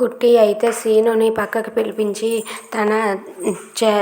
కుట్టి అయితే సీనుని పక్కకి పిలిపించి తన చే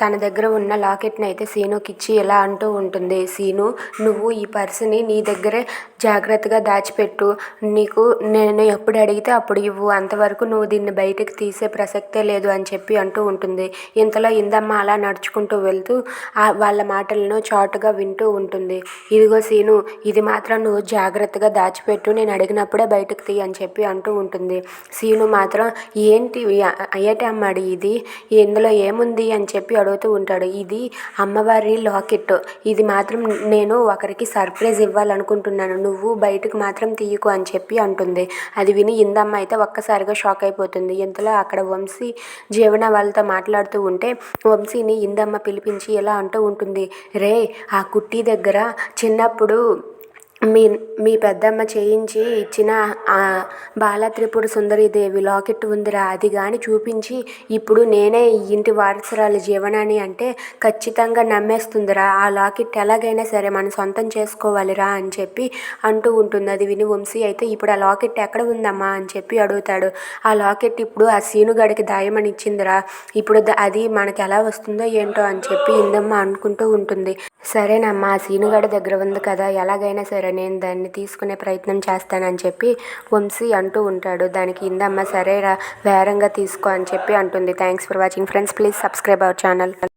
తన దగ్గర ఉన్న లాకెట్ని అయితే సీనుకిచ్చి ఇలా అంటూ ఉంటుంది సీను నువ్వు ఈ పర్సుని నీ దగ్గరే జాగ్రత్తగా దాచిపెట్టు. నీకు నేను ఎప్పుడు అడిగితే అప్పుడు ఇవ్వు. అంతవరకు నువ్వు దీన్ని బయటకు తీసే ప్రసక్తే లేదు అని చెప్పి అంటూ ఉంటుంది. ఇంతలో ఇందమ్మ అలా నడుచుకుంటూ వెళ్తూ వాళ్ళ మాటలను చాటుగా వింటూ ఉంటుంది. ఇదిగో సీను ఇది మాత్రం నువ్వు జాగ్రత్తగా దాచిపెట్టు. నేను అడిగినప్పుడే బయటకు తీ అని చెప్పి అంటూ ఉంటుంది. సీను మాత్రం ఏంటి అయ్యటి ఇది? ఇందులో ఏముంది? అని చెప్పి అడుగుతూ ఉంటాడు ఇది అమ్మవారి లాకెట్. ఇది మాత్రం నేను ఒకరికి సర్ప్రైజ్ ఇవ్వాలనుకుంటున్నాను. నువ్వు బయటకు మాత్రం తీయకు అని చెప్పి అంటుంది. అది విని ఇందమ్మ అయితే ఒక్కసారిగా షాక్ అయిపోతుంది. ఇంతలో అక్కడ వంశీ జీవన వాళ్ళతో మాట్లాడుతూ ఉంటే వంశీని ఇందమ్మ పిలిపించి ఎలా అంటూ ఉంటుంది. రే ఆ కుట్టి దగ్గర చిన్నప్పుడు మీ మీ పెద్దమ్మ చేయించి ఇచ్చిన ఆ బాల త్రిపుర సుందరీదేవి లాకెట్ ఉందిరా అది కానీ చూపించి ఇప్పుడు నేనే ఈ ఇంటి వారసురాలు జీవనాన్ని అంటే ఖచ్చితంగా నమ్మేస్తుందిరా. ఆ లాకెట్ ఎలాగైనా సరే మనం సొంతం చేసుకోవాలిరా అని చెప్పి అంటూ ఉంటుంది. అది విని వంశీ అయితే ఇప్పుడు ఆ లాకెట్ ఎక్కడ ఉందమ్మా అని చెప్పి అడుగుతాడు. ఆ లాకెట్ ఇప్పుడు ఆ సీనుగాడికి దాయమని ఇచ్చిందిరా ఇప్పుడు అది మనకి ఎలా వస్తుందో ఏంటో అని చెప్పి ఇందమ్మ అనుకుంటూ ఉంటుంది. సరేనమ్మా సీనుగాడి దగ్గర ఉంది కదా ఎలాగైనా సరే నేను దాన్ని తీసుకునే ప్రయత్నం చేస్తానని చెప్పి వంశీ అంటూ ఉంటాడు. దానికి ఇందమ్మ సరేరా వేరంగా తీసుకో అని చెప్పి అంటుంది. Thanks for watching friends please subscribe our channel